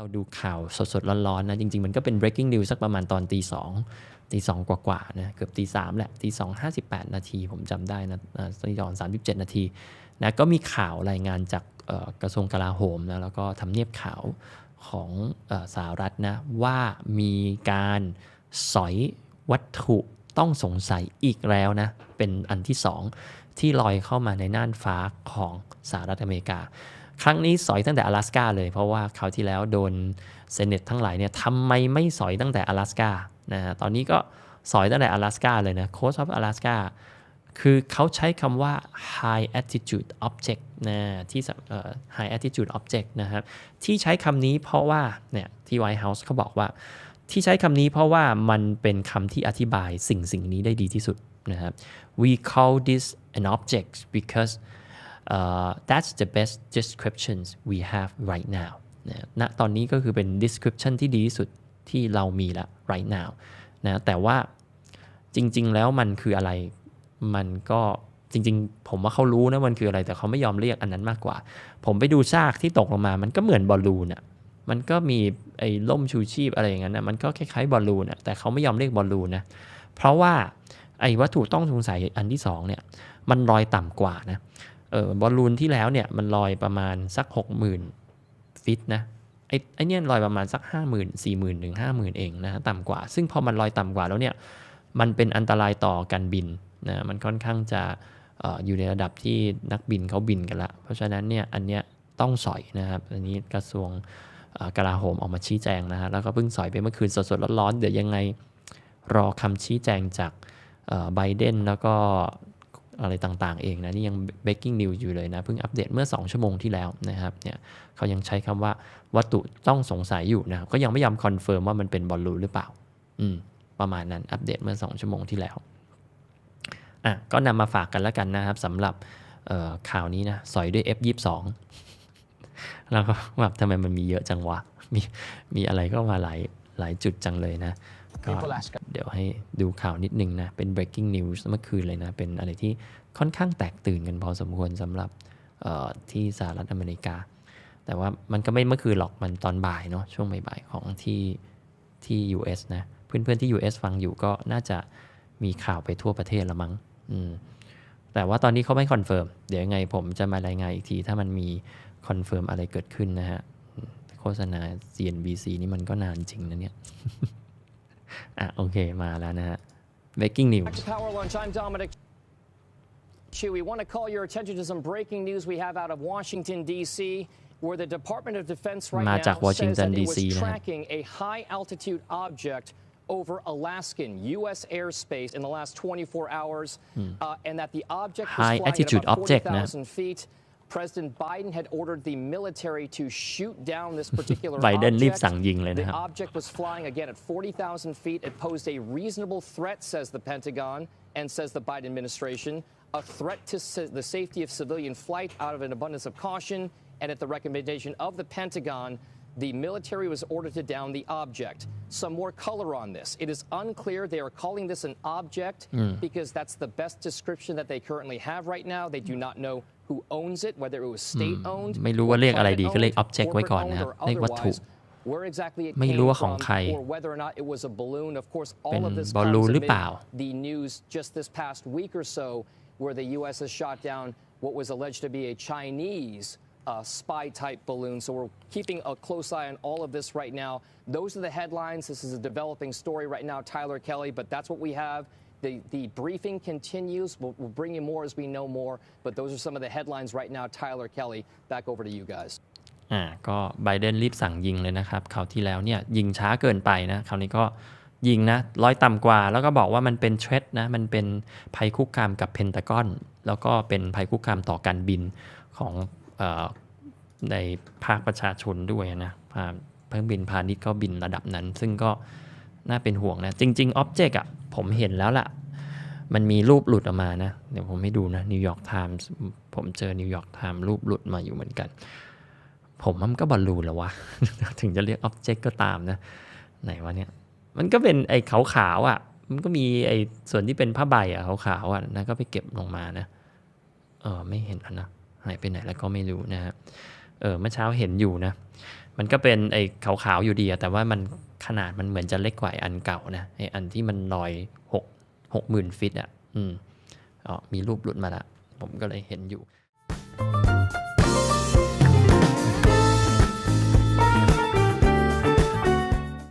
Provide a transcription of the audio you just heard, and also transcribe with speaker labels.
Speaker 1: เราดูข่าวสดๆร้อนๆนะจริงๆ มันก็เป็น breaking news สักประมาณตอนตีสองตีสองกว่าๆนะเกือบตีสามแหละตีสองห้าสิบแปดนาทีผมจำได้นะตีสองสามสิบเจ็ดนาทีนะก็มีข่าวรายงานจากกระทรวงกลาโหมนะแล้วก็ทำเนียบข่าวของอสหรัฐนะว่ามีการสอยวัตถุต้องสงสัยอีกแล้วนะเป็นอันที่สองที่ลอยเข้ามาในน่านฟ้าของสหรัฐอเมริกา ครั้งนี้สอยตั้งแต่阿拉斯กาเลย เพราะว่าคราวที่แล้วโดนเซเนตทั้งหลายเนี่ยทำไมไม่สอยตั้งแต่阿拉斯กานะฮะตอนนี้ก็สอยตั้งแต่阿拉斯กาเลยนะ Coast of Alaska คือเขาใช้คำว่า high altitude object นะที่สเอ่อ high altitude object นะครับ ที่ใช้คำนี้เพราะว่าเนี่ยที่ White House เขาบอกว่า ที่ใช้คำนี้เพราะว่ามันเป็นคำที่อธิบายสิ่งสิ่งนี้ได้ดีที่สุดนะครับ we call this an object because uh, that's the best descriptions we have right now นะณตอนนี้ก็คือเป็น description ที่ดีที่สุดที่เรามีละ right now นะแต่ว่าจริง ๆ แล้วมันคืออะไร มันก็จริง ๆ ผมว่าเขารู้นะมันคืออะไร แต่เขาไม่ยอมเรียกอันนั้นมากกว่า ผมไปดูซากที่ตกลงมา มันก็เหมือนบอลลูนอะมันก็มีไอ้ล่มชูชีพอะไรอย่างนั้นนะมันก็คล้ายๆบอลลูนอะแต่เขาไม่ยอมเรียกบอลลูนนะ เพราะว่าไอ้วัตถุต้องสงสัยอันที่สองเนี่ย มันลอยต่ำกว่านะ เออบอลลูนที่แล้วเนี่ยมันลอยประมาณสัก 60,000 ฟิตนะไอ้ไอ้เนี่ยลอยประมาณสัก 5 0 0 0 0 4 0 0 0 0ถึง50,000 เองนะต่ำกว่า ซึ่งพอมันลอยต่ำกว่าแล้วเนี่ยมันเป็นอันตรายต่อการบินนะมันค่อนข้างจะอออยู่ในระดับที่นักบินเขาบินกันละ เพราะฉะนั้นเนี่ยอันเนี้ยต้องสอยนะครับ อันนี้กระทรวงกลาโหมออกมาชี้แจงนะฮะแล้วก็เพิ่งสอยไปเมื่อคืนสดๆร้อนๆเดี๋ยวยังไงรอคำชี้แจงจากไบเดนแล้วก็ อะไรต่างๆเองนะนี่ยัง breaking news อยู่เลยนะเพิ่งอัปเดตเมื่อ 2 ชั่วโมงที่แล้วนะครับเนี่ยเขายังใช้คำว่าวัตถุต้องสงสัยอยู่นะครับก็ยังไม่ยอมคอนเฟิร์มว่ามันเป็นบอลลูนหรือเปล่า อืมประมาณนั้นอัปเดตเมื่อ 2 ชั่วโมงที่แล้วอะก็นำมาฝากกันแล้วกันนะครับสำหรับข่าวนี้นะสอยด้วย F22 แล้วก็แบบทำไมมันมีเยอะจังวะมีมีอะไรก็มาหลายหลายจุดจังเลยนะ ก็เดี๋ยวให้ดูข่าวนิดนึงนะ เป็น breaking news เมื่อคืนเลยนะ เป็นอะไรที่ค่อนข้างแตกตื่นกันพอสมควรสำหรับเอ่อที่สหรัฐอเมริกา แต่ว่ามันก็ไม่เมื่อคืนหรอกมันตอนบ่ายเนาะช่วงบ่ายๆของที่ที่ US นะ เพื่อนๆที่ US ฟังอยู่ก็น่าจะมีข่าวไปทั่วประเทศละมั้งอืมแต่ว่าตอนนี้เขาไม่คอนเฟิร์ม เดี๋ยวยังไงผมจะมารายงานอีกที ถ้ามันมีคอนเฟิร์มอะไรเกิดขึ้นนะฮะอืมโฆษณา CNBC นี่มันก็นานจริงนะเนี่ย อ่ะโอเคมาแล้วนะฮะ breaking news
Speaker 2: Back to Power Lunch. I'm Dominic Chu. We want to call your attention to some breaking news we have out of Washington, D.C., where the Department of Defense right
Speaker 1: มา
Speaker 2: now
Speaker 1: จาก Washington,
Speaker 2: says that it was
Speaker 1: DC นะฮะ
Speaker 2: tracking a high altitude object over Alaskan U.S. airspace in the last 24 hours, uh, and that the object was
Speaker 1: Hmm. High
Speaker 2: flying
Speaker 1: altitude
Speaker 2: at about
Speaker 1: object นะ
Speaker 2: 40,000 feet. President Biden had ordered the military to shoot down this particular
Speaker 1: ไบเดนรีบ
Speaker 2: object.
Speaker 1: สั่งยิงเลยนะ
Speaker 2: The
Speaker 1: ครับ
Speaker 2: object was flying again at 40,000 feet. It posed a reasonable threat, says the Pentagon and says the Biden administration, a threat to ci- the safety of civilian flight out of an abundance of caution. And at the recommendation of the Pentagon, the military was ordered to down the object. Some more color on this. It is unclear. They are calling this an object because that's the best description that they currently have right now. They do not know who owns it, whether it was state owned.
Speaker 1: ไม่รู้ว่าเรียกอะไรดีก็เรียก object ไว้ก่อนนะครับเรียกวัตถุ
Speaker 2: Where exactly it
Speaker 1: ไม่รู้
Speaker 2: came
Speaker 1: ว่าของ
Speaker 2: from
Speaker 1: ใคร
Speaker 2: or whether or not it was a balloon. Of course,
Speaker 1: เป็
Speaker 2: all
Speaker 1: น
Speaker 2: of this
Speaker 1: บอลลูน
Speaker 2: comes
Speaker 1: หรือเป
Speaker 2: amid
Speaker 1: ล่า
Speaker 2: the news just this past week or so, where the U.S. has shot down what was alleged to be a Chinese uh, spy type balloon. So we're keeping a close eye on all of this right now. Those are the headlines. This is a developing story right now, Tyler Kelly, but that's what we have. The, the briefing continues. We'll, we'll bring you more as we know more, but those are some of the headlines right now. Tyler Kelly, back over to you guys.
Speaker 1: อ่าก็ไบเดนรีบสั่งยิงเลยนะครับคราวที่แล้วเนี่ยยิงช้าเกินไปนะคราวนี้ก็ยิงนะร้อยต่ำกว่าแล้วก็บอกว่ามันเป็นเทรดนะมันเป็นภัยคุกคามกับเพนตากอน แล้วก็เป็นภัยคุกคามต่อการบินของ ในภาคประชาชนด้วยนะภาเครื่องบินพาณิชย์ก็บินระดับนั้น ซึ่งก็น่าเป็นห่วงนะ จริงๆอ็อบเจกต์อะผมเห็นแล้วล่ะ มันมีรูปหลุดออกมานะ เดี๋ยวผมให้ดูนะนิวยอร์กไทมส์ผมเจอนิวยอร์กไทม์รูปหลุดมาอยู่เหมือนกัน ผมมันก็บอลลูนแล้ววะ ถึงจะเรียกอ็อบเจกต์ก็ตามนะ ไหนวะเนี่ย มันก็เป็นไอ้ขาวๆอะ มันก็มีไอ้ส่วนที่เป็นผ้าใบอะขาวๆอะนะก็ไปเก็บลงมานะ เออไม่เห็นแล้วนะ หายไปไหนแล้วก็ไม่รู้นะฮะเออเมื่อเช้าเห็นอยู่นะ มันก็เป็นไอ้ขาวๆอยู่ดีอะแต่ว่ามันขนาดมันเหมือนจะเล็กกว่าอ้อันเก่านะไอ้อันที่มันลอยหกหกหมื่นฟิตอะ อืมอ๋อมีรูปหลุดมาละ ผมก็เลยเห็นอยู่